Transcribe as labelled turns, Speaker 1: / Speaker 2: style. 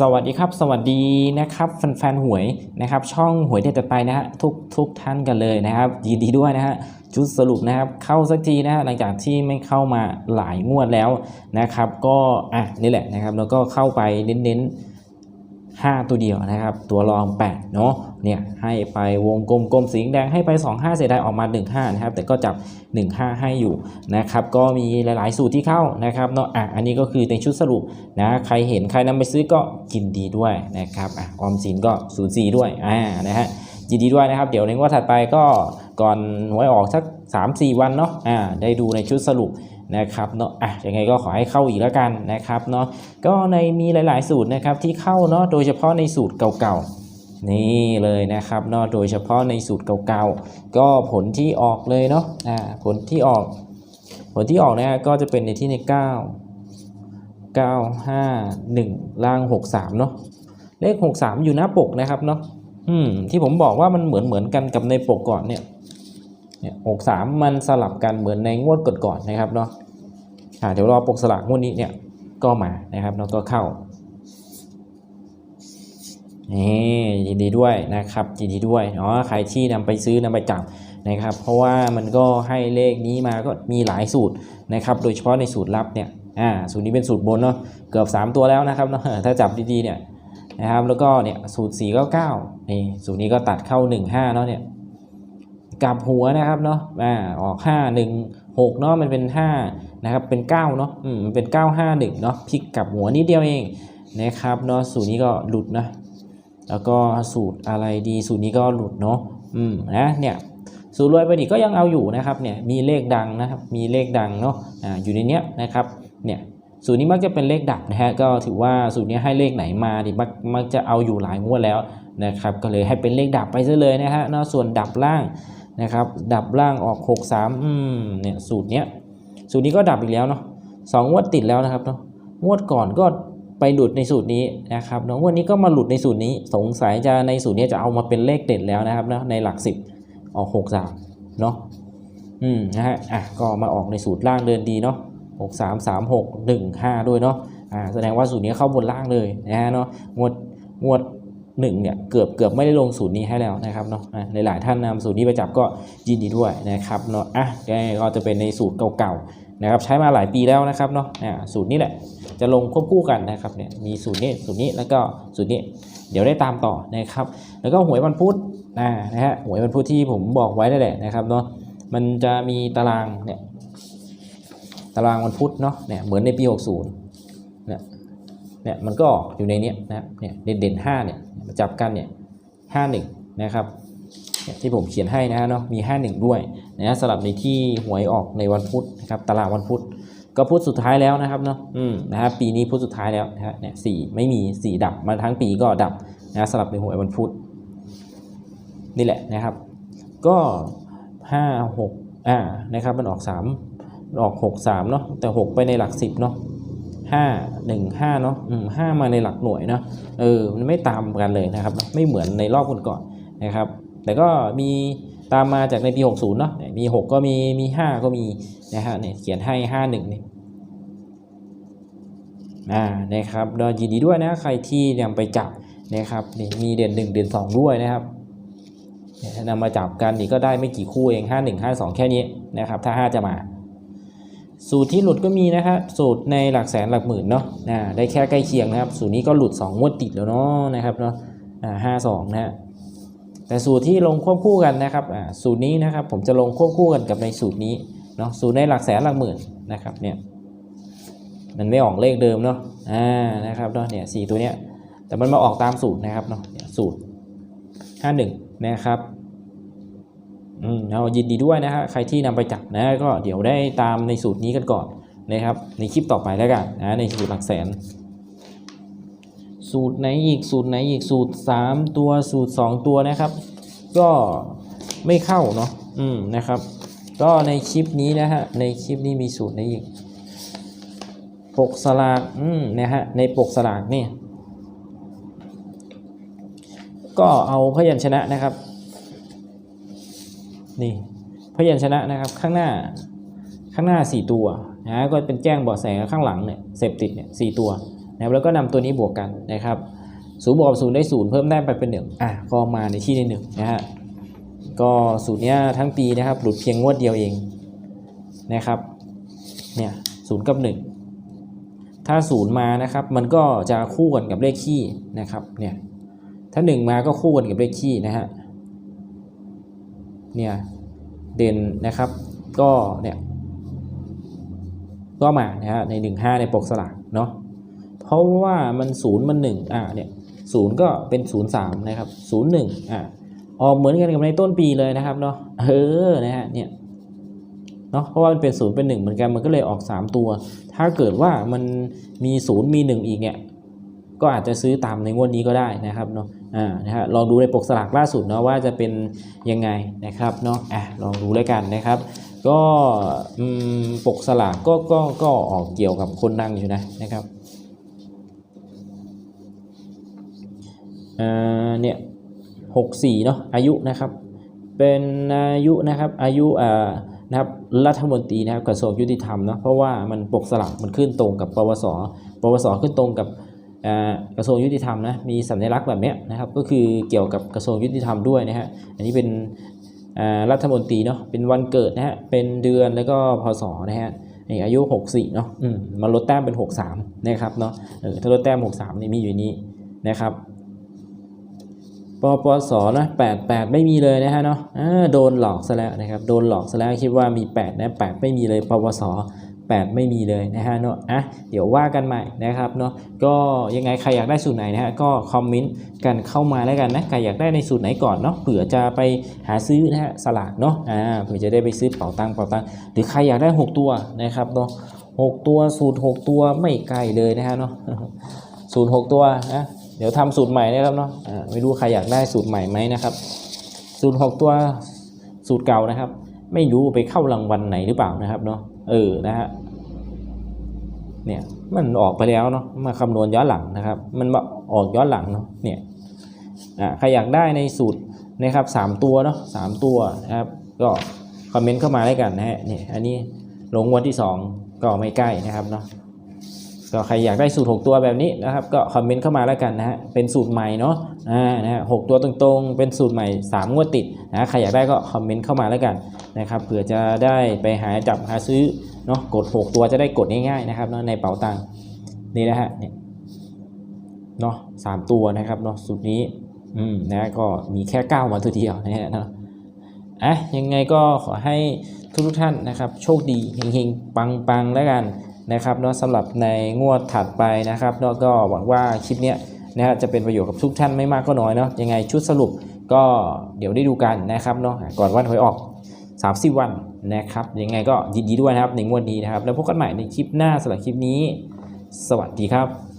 Speaker 1: สวัสดีครับ สวัสดีนะครับแฟนๆหวยนะครับ ช่องหวยเด็ดจัดไปนะฮะทุกทุกท่านกันเลยนะครับ ยินดีด้วยนะฮะชุดสรุปนะครับเข้าสักทีนะฮะหลังจากที่ไม่เข้ามาหลายงวดแล้วนะครับ ก็อะนี่แหละนะครับ แล้วก็เข้าไปเน้นๆ 5 ตัวเดียวนะครับ ตัวรอง8เนาะเนี่ยให้ไปวงกลมกลมสีแดงให้ไป 2 5 เสียดายออกมา 1 5 นะครับ แต่ก็จับ 1 5 ให้อยู่นะครับ ก็มีหลาย ๆ สูตรที่เข้านะครับเนาะอะอันนี้ก็คือในชุดสรุปนะใครเห็นใครนำไปซื้อก็กินดีด้วยนะครับอะออมสินก็0ูนด้วยอ่านะฮะยินดีด้วยนะครับ เดี๋ยวในงวดถัดไปก็ก่อนหวยออกสัก 3-4 วันเนาะอ่าได้ดูในชุดสรุป นะครับเนาะอะยังไงก็ขอให้เข้าอีกแล้วกันนะครับเนาะก็ในมีหลาย ๆ สูตรนะครับที่เข้าเนาะโดยเฉพาะในสูตรเก่าๆนี่เลยนะครับเนาะโดยเฉพาะในสูตรเก่าๆก็ผลที่ออกเลยเนาะอ่าผลที่ออก ผลที่ออกนะก็จะเป็นในที่ใน 9 9 5 1ล่าง 63เนาะเลข 63 อยู่หน้าปกนะครับเนาะอืมที่ผมบอกว่ามันเหมือนเหมือนกันกับในปกก่อนเนี่ยเนี่ย63มันสลับกันเหมือนในงวดก่อนๆนะครับเนาะ เดี๋ยวรอปกสลากงวดนี้เนี่ยก็มานะครับแล้วก็เข้านี่ยินดีด้วยนะครับยินดีด้วยเนาะใครที่นำไปซื้อนำไปจับนะครับ เพราะว่ามันก็ให้เลขนี้มาก็มีหลายสูตรนะครับ โดยเฉพาะในสูตรลับเนี่ยอ่าสูตรนี้เป็นสูตรบนเนาะเกือบ 3 ตัวแล้วนะครับเนาะถ้าจับดีๆเนี่ยนะครับแล้วก็เนี่ยสูตร 499นี่สูตรนี้ก็ตัดเข้า 15เนาะเนี่ยกับหัวนะครับเนาะอ่าออก 5 1 6เนาะมันเป็น 5 นะครับเป็น9เนาะอืมมันเป็น 951เนาะพลิกกลับหัวนิดเดียวเองนะครับเนาะสูตรนี้ก็หลุดนะแล้วก็สูตรอะไรดีสูตรนี้ก็หลุดเนาะอืมนะเนี่ยสูตรรวยประดิษฐ์ก็ยังเอาอยู่นะครับเนี่ยมีเลขดังนะครับมีเลขดังเนาะอ่าอยู่ในเนี้ยนะครับเนี่ยสูตรนี้มักจะเป็นเลขดับนะฮะก็ถือว่าสูตรนี้ให้เลขไหนมาดิมักมักจะเอาอยู่หลายงวดแล้วนะครับก็เลยให้เป็นเลขดับไปซะเลยนะฮะเนาะส่วนดับล่างนะครับดับล่างออก 6 3อืมเนี่ยสูตรเนี้ย สูตรนี้ก็ดับอีกแล้วเนาะสองงวดติดแล้วนะครับเนาะงวดก่อนก็ไปหลุดในสูตรนี้นะครับเนาะงวดนี้ก็มาหลุดในสูตรนี้ สงสัยจะในสูตรนี้จะเอามาเป็นเลขเด็ดแล้วนะครับเนาะในหลักสิบออกหกสามเนาะอืมนะฮะอะก็มาออกในสูตรล่างเดินดีเนาะหกสามสามหกหนึ่งห้าด้วยเนาะอ่าแสดงว่าสูตรนี้เข้าบนล่างเลยนะฮะเนาะงวดงวดหนึ่งเนี่ยเกือบเกือบไม่ได้ลงสูตรนี้ให้แล้วนะครับเนาะหลายๆท่านนำสูตรนี้ไปจับก็ยินดีด้วยนะครับเนาะอะก็จะเป็นในสูตรเก่าๆ นะครับใช้มาหลายปีแล้วนะครับเนาะสูตรนี้แหละจะลงควบคู่กันนะครับเนี่ยมีสูตรนี้สูตรนี้แล้วก็สูตรนี้เดี๋ยวได้ตามต่อนะครับ แล้วก็หวยวันพุธอ่านะฮะหวยวันพุธที่ผมบอกไว้นั่นแหละนะครับเนาะมันจะมีตารางเนี่ยตารางวันพุธเนาะเนี่ยเหมือนในปี 60เนี่ยเนี่ยมันก็ออกอยู่ในนี้นะเนี่ยเด่นเด่นห้าเนี่ยมาจับกันเนี่ยห้าหนึ่งนะครับที่ผมเขียนให้นะฮะเนาะมี 51 ด้วยนะสลับในที่หวยออกในวันพุธนะครับตารางวันพุธก็พุธสุดท้ายแล้วนะครับเนาะอืมนะครับปีนี้พุธสุดท้ายแล้วนะฮะเนี่ยสี่ไม่มีสี่ดับมาทั้งปีก็ดับนะสลับในหวยวันพุธนี่แหละนะครับ ก็ห้าหกอ่านะครับมันออกสามออกหกสามเนาะแต่หกไปในหลักสิบเนาะห้าหนึ่งห้าเนาะอืมห้ามาในหลักหน่วยเนาะเออมันไม่ตามกันเลยนะครับ ไม่เหมือนในรอบก่อนๆนะครับ แต่ก็มี ตามมาจากในปี 60 เนาะเนี่ยมี 6 ก็มี มี 5 ก็มีนะฮะเนี่ยเขียนให้ 51นี่อ่านะครับเรายินดีด้วยนะ ใครที่นำไปจับนะครับนี่มีเด่น 1 เด่น 2 ด้วยนะครับเนี่ยถ้านำมาจับกันนี่ก็ได้ไม่กี่คู่เอง 5 1 5 2 แค่นี้นะครับ ถ้า 5 จะมา สูตรที่หลุดก็มีนะครับสูตรในหลักแสนหลักหมื่นเนาะอ่าได้แค่ใกล้เคียงนะครับ สูตรนี้ก็หลุด 2 งวดติดแล้วเนาะนะครับเนาะห้าสองนะฮะ แต่สูตรที่ลงควบคู่กันนะครับสูตรนี้นะครับผมจะลงควบคู่กันกับในสูตรนี้เนาะสูตรในหลักแสนหลักหมื่นนะครับเนี่ยมันไม่ออกเลขเดิมเนาะอ่านะครับเนาะเนี่ยสี่ตัวเนี้ยแต่มันมาออกตามสูตรนะครับเนาะสูตรห้าหนึ่งนะครับอืมเอายินดีด้วยนะฮะใครที่นำไปจับนะก็เดี๋ยวได้ตามในสูตรนี้กันก่อนนะครับในคลิปต่อไปแล้วกันนะในสูตรหลักแสน สูตรไหนอีกสูตรไหนอีกสูตร3ตัวสูตร2ตัวนะครับ ก็ไม่เข้าเนาะอืมนะครับ ก็ในคลิปนี้นะฮะในคลิปนี้มีสูตรไหนอีก ปกสลากอืมนะฮะในปกสลากนี่ก็เอาพยัญชนะนะครับ นี่พยัญชนะนะครับข้างหน้าข้างหน้า 4 ตัวนะก็เป็นแจ้งเบาะแสข้างหลังเนี่ยเสพติดเนี่ยสตัว นะครับแล้วก็นำตัวนี้บวกกันนะครับศูนย์บวกกับศูนย์ได้ศูนย์เพิ่มแต้มไปเป็นหนึ่งอะก็มาในที่ในหนึ่งนะฮะก็สูตรเนี้ยทั้งปีนะครับหลุดเพียงงวดเดียวเองนะครับเนี่ยศูนย์กับหนึ่งถ้าศูนย์มานะครับมันก็จะคู่กันกับเลขคี่นะครับเนี่ยถ้าหนึ่งมาก็คู่กันกับเลขคี่นะฮะเนี่ยเด่นนะครับก็เนี่ยก็มานะฮะใน 15 ในปกสลากเนาะ เพราะว่ามันศูนย์มันหนึ่งอ่าเนี่ยศูนย์ก็เป็นศูนย์สามนะครับศูนย์หนึ่งอ่าออกเหมือนกันกับในต้นปีเลยนะครับเนาะเออนะฮะเนี่ยเนาะเพราะว่ามันเป็นศูนย์เป็นหนึ่งเหมือนกันมันก็เลยออก3ตัว ถ้าเกิดว่ามันมีศูนย์มีหนึ่งอีกเนี่ยก็อาจจะซื้อตามในงวดนี้ก็ได้นะครับเนาะอ่านะฮะลองดูในปกสลากล่าสุดเนาะว่าจะเป็นยังไงนะครับเนาะอะลองดูแล้วกันนะครับ ก็อืมปกสลากก็ก็ก็ออกเกี่ยวกับคนดังอยู่นะนะครับ เออเนี่ยหกสี่เนาะอายุนะครับ เป็นอายุนะครับอายุอ่านะครับรัฐมนตรีนะครับกระทรวงยุติธรรมเนาะเพราะว่ามันปกสลากมันขึ้นตรงกับปวสปวสขึ้นตรงกับอ่ากระทรวงยุติธรรมนะมีสัญลักษณ์แบบนี้นะครับก็คือเกี่ยวกับกระทรวงยุติธรรมด้วยนะฮะอันนี้เป็นอ่ารัฐมนตรีเนาะเป็นวันเกิดนะฮะเป็นเดือนแล้วก็พศนะฮะนี่อายุ 64เนาะมมาลดแต้มเป็น 63นะครับเนาะถ้าลดแต้ม 63นี่มีอยู่นี้นะครับ ปปสนะ88ไม่มีเลยนะฮะเนาะอ่าโดนหลอกซะแล้วนะครับโดนหลอกซะแล้วคิดว่ามี8นะ8ไม่มีเลยปปส8ไม่มีเลยนะฮะเนาะอะเดี๋ยวว่ากันใหม่นะครับเนาะก็ยังไงใครอยากได้สูตรไหนนะฮะก็คอมเมนต์กันเข้ามาแล้วกันนะใครอยากได้ในสูตรไหนก่อนเนาะเผื่อจะไปหาซื้อนะฮะสลากเนาะอ่าเผื่อจะได้ไปซื้อเป๋าตังเป๋าตังหรือใครอยากได้ 6 ตัวนะครับเนาะหกตัวสูตร 6 ตัวไม่ไกลเลยนะฮะเนาะสูตร 6 ตัวนะ ดี๋ยวทำสูตรใหม่นะครับเนาะไม่รู้ใครอยากได้สูตรใหม่ไหมนะครับสูตร6ตัวสูตรเก่านะครับ ไม่รู้ไปเข้ารางวัลไหนหรือเปล่านะครับเนาะเออนะฮะเนี่ยมันออกไปแล้วเนาะมาคำนวณย้อนหลังนะครับ มันมาออกย้อนหลังเนาะเนี่ยอ่าใครอยากได้ในสูตรนะครับสามตัวเนาะสามตัวนะครับ ก็คอมเมนต์เข้ามาได้กันนะฮะเนี่ยอันนี้ลงวันที่สองก็ไม่ใกล้นะครับเนาะ ก็ใครอยากได้สูตร 6 ตัวแบบนี้นะครับ ก็คอมเมนต์เข้ามาแล้วกันนะฮะเป็นสูตรใหม่เนาะอ่านะฮะหกตัวตรงๆ เป็นสูตรใหม่ 3 งวดติดนะใครอยากได้ก็คอมเมนต์เข้ามาแล้วกันนะครับเผื่อจะได้ไปหาจับหาซื้อเนาะกด 6 ตัวจะได้กดง่ายๆนะครับเนาะในเป๋าตังค์นี่นะฮะเนี่ยเนาะสามตัวนะครับเนาะสูตรนี้อืมนะก็มีแค่ 9 มาตัวเดียวนะฮะเนาะอะยังไงก็ขอให้ทุกท่านนะครับ โชคดีเฮงๆปังๆแล้วกัน นะครับเนาะสำหรับในงวดถัดไปนะครับเนาะก็หวังว่าคลิปเนี้ยนะฮะจะเป็นประโยชน์กับทุกท่านไม่มากก็น้อยเนาะยังไงชุดสรุปก็เดี๋ยวได้ดูกันนะครับเนาะก่อนวันหวยออก 30 วันนะครับยังไงก็ยินดีด้วยนะครับในงวดนี้นะครับ แล้วพบกันใหม่ในคลิปหน้าสำหรับคลิปนี้ สวัสดีครับ